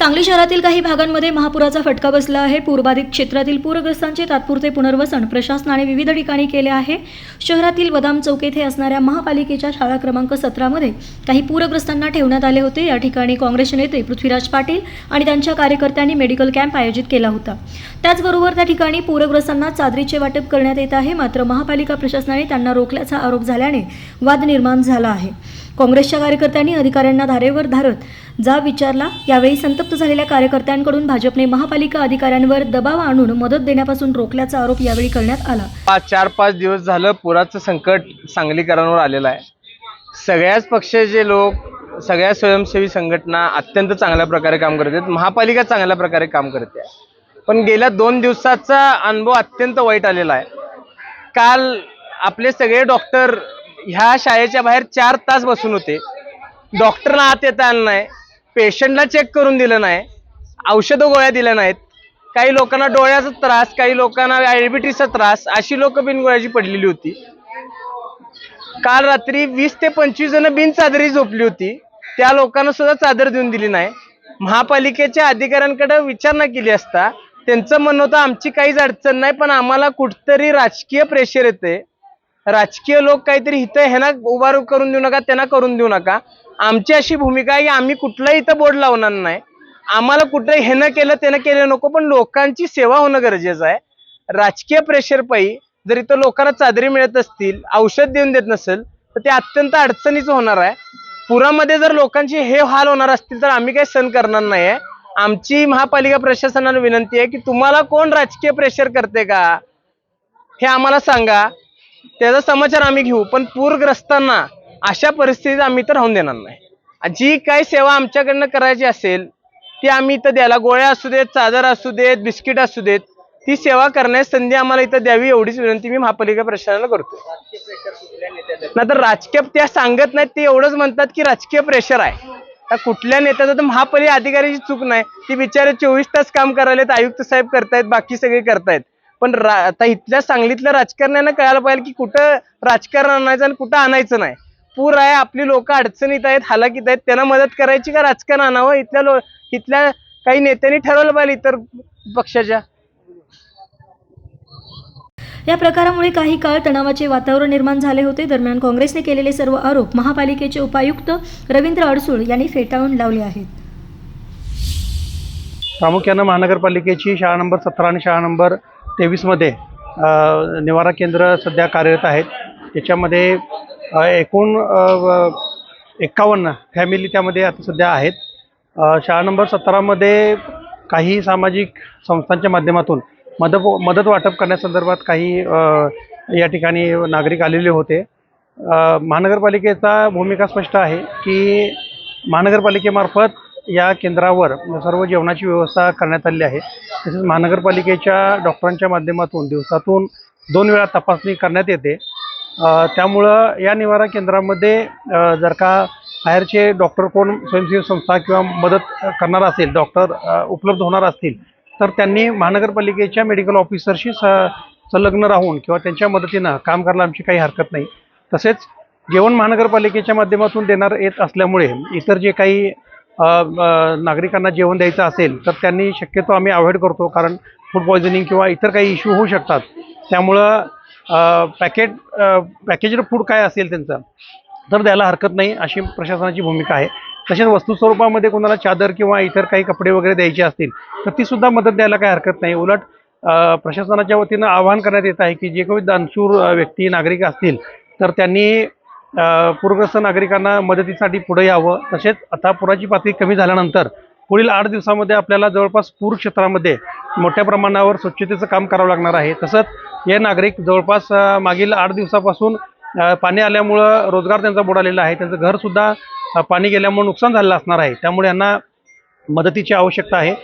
सांगली शहरातील काही भागांमध्ये महापुराचा फटका बसला आहे. पूरबाधित क्षेत्रातील पूरग्रस्तांचे तात्पुरते पुनर्वसन प्रशासनाने विविध ठिकाणी केले आहे. शहरातील बदाम चौक येथे असणाऱ्या महापालिकेच्या शाळा क्रमांक सतरामध्ये काही पूरग्रस्तांना ठेवण्यात आले होते. या ठिकाणी काँग्रेसचे नेते पृथ्वीराज पाटील आणि त्यांच्या कार्यकर्त्यांनी मेडिकल कॅम्प आयोजित केला होता. त्याचबरोबर त्या ठिकाणी पूरग्रस्तांना चादरीचे वाटप करण्यात येत आहे. मात्र महापालिका प्रशासनाने त्यांना रोखल्याचा आरोप झाल्याने वाद निर्माण झाला आहे. काँग्रेसच्या कार्यकर्त्यांनी अधिकाऱ्यांना धारेवर धारत जा विचारला. यावेळी संतप्त झालेल्या कार्यकर्त्यांकडून भाजपने महापालिका अधिकाऱ्यांवर दबाव आणून मदत देण्यापासून रोखल्याचा आरोप यावेळी करण्यात आला. पाच चार पाच दिवस झालं पुराचं संकट सांगलीकरांवर आलेलं आहे. सगळ्याच पक्षाचे लोक सगळ्या स्वयंसेवी संघटना अत्यंत चांगल्या प्रकारे काम करत आहेत. महापालिका चांगल्या प्रकारे काम करते आहे. पण गेल्या दोन दिवसाचा अनुभव अत्यंत वाईट आलेला आहे. काल आपले सगळे डॉक्टर ह्या शाळेच्या बाहेर चार तास बसून होते. डॉक्टरला आत येता आलं नाही. पेशंटला चेक करून दिलं नाही. औषधं गोळ्या दिल्या नाहीत. काही लोकांना डोळ्याचा त्रास काही लोकांना डायबिटीसचा त्रास अशी लोक बिनगोळ्याची पडलेली होती. काल रात्री वीस ते पंचवीस जण बिन चादरी झोपली होती. त्या लोकांना सुद्धा चादर देऊन दिली नाही. महापालिकेच्या अधिकाऱ्यांकडे विचारणा केली असता त्यांचं म्हणणं होतं आमची काहीच अडचण नाही पण आम्हाला कुठतरी राजकीय प्रेशर येते राजकीय लोक काहीतरी इथं ह्यांना उभारू करून देऊ नका त्यांना करून देऊ नका. आमची अशी भूमिका आहे की आम्ही कुठलाही इथं बोर्ड लावणार नाही. आम्हाला कुठं ह्यानं केलं त्यानं केलं नको पण लोकांची सेवा होणं गरजेचं आहे. राजकीय प्रेशरपायी जर इथं लोकांना चादरी मिळत असतील औषध देऊन देत नसेल तर ते अत्यंत अडचणीचं होणार आहे. पुरामध्ये जर लोकांचे हे हाल होणार असतील तर आम्ही काही सहन करणार नाही आहे आमची महापालिका प्रशासनाला विनंती आहे की तुम्हाला कोण राजकीय प्रेशर करते का? हे आम्हाला सांगा. त्याचा समाचार आम्ही घेऊ पण पूरग्रस्तांना अशा परिस्थितीत आम्ही तर राहून देणार नाही. जी काही सेवा आमच्याकडनं करायची असेल ती आम्ही इथं द्यायला गोळ्या असू देत चादर असू देत बिस्किट असू देत ती सेवा करण्याची संधी आम्हाला इथं द्यावी एवढीच विनंती मी महापालिका प्रशासनाला करतो नाहीतर राजकीय त्या सांगत नाहीत ते एवढंच म्हणतात की राजकीय प्रेशर आहे. तर कुठल्या नेत्याचं तर महापालिका अधिकाऱ्याची चूक नाही ती बिचारे चोवीस तास काम करायला आयुक्त साहेब करतायत बाकी सगळे करतायत. पण आता इथल्या सांगलीतल्या राजकारण्यांना कळायला पाहिजे की कुठं राजकारण आणायचं आणि कुठं आणायचं नाही. पूर आहे आपली लोक अडचणीत आहेत हालाकीत आहेत त्यांना मदत करायची का राजकारण आणावं? इथल्या लो इथल्या काही नेत्यांनी ठरवलं पाहिजे इतर पक्षाच्या. या प्रकारामुळे काही काळ तणावाचे वातावरण निर्माण झाले होते. दरम्यान काँग्रेसने केलेले सर्व आरोप महापालिकेचे उपायुक्त रवींद्र अडसूळ यांनी फेटाळून लावले आहेत. प्रामुख्यानं महानगरपालिकेची शाळा नंबर सतरा आणि शाळा नंबर तेवीसमध्ये निवारा केंद्र सध्या कार्यरत आहेत. त्याच्यामध्ये एकूण एकावन्न फॅमिली त्यामध्ये आता सध्या आहेत. शाळा नंबर सतरामध्ये काही सामाजिक संस्थांच्या माध्यमातून मदत मदत वाटप करण्यासंदर्भात काही या ठिकाणी नागरिक आलेले होते. महानगरपालिकेचा भूमिका स्पष्ट आहे की महानगरपालिकेमार्फत या केंद्रावर सर्व जेवणाची व्यवस्था करण्यात आली आहे. तसेच महानगरपालिकेच्या डॉक्टरांच्या माध्यमातून दिवसातून दोन वेळा तपासणी करण्यात येते. त्यामुळं या निवारा केंद्रामध्ये जर का बाहेरचे डॉक्टर कोण स्वयंसेवी संस्था किंवा मदत करणार असेल डॉक्टर उपलब्ध होणार असतील तर त्यांनी महानगरपालिकेच्या मेडिकल ऑफिसरशी स संलग्न राहून किंवा त्यांच्या मदतीनं काम करायला आमची काही हरकत नाही. तसेच जेवण महानगरपालिकेच्या माध्यमातून देणार येत असल्यामुळे इतर जे काही नागरिकांना जेवण द्यायचं असेल तर त्यांनी शक्यतो आम्ही अवॉइड करतो कारण फूड पॉयझनिंग किंवा इतर काही इश्यू होऊ शकतात. त्यामुळं पॅकेट पॅकेजड फूड काय असेल त्यांचं तर द्यायला हरकत नाही अशी प्रशासनाची भूमिका आहे. तसेच वस्तू स्वरूपामध्ये कोणाला चादर किंवा इतर काही कपडे वगैरे द्यायचे असतील तर ती सुद्धा मदत द्यायला काही हरकत नाही. उलट प्रशासनाच्या वतीनं आवाहन करण्यात येत आहे की जे काही दानशूर व्यक्ती नागरिक असतील तर त्यांनी पूरग्रस्त नागरिकांना मदतीसाठी पुढे यावं. तसेच आता पुराची पातळी कमी झाल्यानंतर पुढील आठ दिवसामध्ये आपल्याला जवळपास पूर क्षेत्रामध्ये मोठ्या प्रमाणावर स्वच्छतेचं काम करावं लागणार आहे. तसंच हे नागरिक जवळपास मागील आठ दिवसापासून पाणी आल्यामुळं रोजगार त्यांचा बुडालेला आहे. त्यांचं घरसुद्धा पाणी गेल्यामुळे नुकसान झालेलं असणार आहे. त्यामुळे यांना मदतीची आवश्यकता आहे.